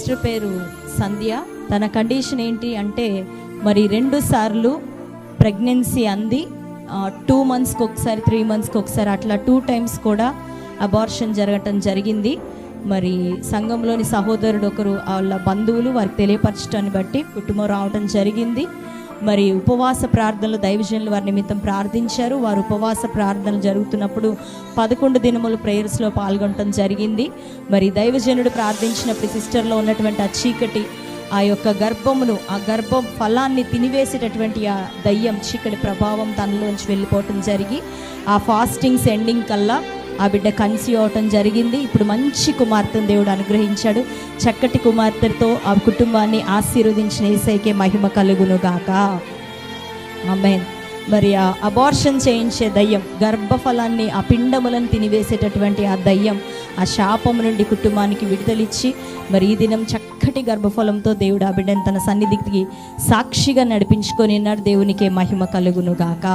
Sister పేరు సంధ్య. తన condition ఏంటి అంటే మరి రెండు సార్లు ప్రెగ్నెన్సీ అంది. టూ మంత్స్కి ఒకసారి త్రీ మంత్స్కి ఒకసారి అట్లా టూ టైమ్స్ కూడా అబార్షన్ జరగటం జరిగింది. మరి సంఘంలోని సహోదరుడు ఒకరు వాళ్ళ బంధువులు వారికి తెలియపరచడాన్ని బట్టి కుటుంబం రావడం జరిగింది. మరి ఉపవాస ప్రార్థనలు దైవజనులు వారి నిమిత్తం ప్రార్థించారు. వారు ఉపవాస ప్రార్థనలు జరుగుతున్నప్పుడు పదకొండు దినములు ప్రేయర్స్లో పాల్గొనటం జరిగింది. మరి దైవజనుడు ప్రార్థించినప్పుడు సిస్టర్లో ఉన్నటువంటి ఆ చీకటి ఆ యొక్క గర్భమును ఆ గర్భం ఫలాన్ని తినివేసేటటువంటి ఆ దయ్యం చీకటి ప్రభావం తనలోంచి వెళ్ళిపోవటం జరిగి ఆ ఫాస్టింగ్స్ ఎండింగ్ కల్లా ఆ బిడ్డ కన్సీవ్ అవటం జరిగింది. ఇప్పుడు మంచి కుమార్తెను దేవుడు అనుగ్రహించాడు. చక్కటి కుమార్తెతో ఆ కుటుంబాన్ని ఆశీర్వదించిన ఏసైకే మహిమ కలుగును గాక మరి ఆ అబార్షన్ చేయించే దయ్యం గర్భఫలాన్ని ఆ పిండములను తినివేసేటటువంటి ఆ దయ్యం ఆ శాపం నుండి కుటుంబానికి విడుదలిచ్చి మరి ఈ దినం చక్కటి గర్భఫలంతో దేవుడు ఆ బిడ్డను తన సన్నిధికి సాక్షిగా నడిపించుకొని ఉన్నాడు. దేవునికే మహిమ కలుగును గాక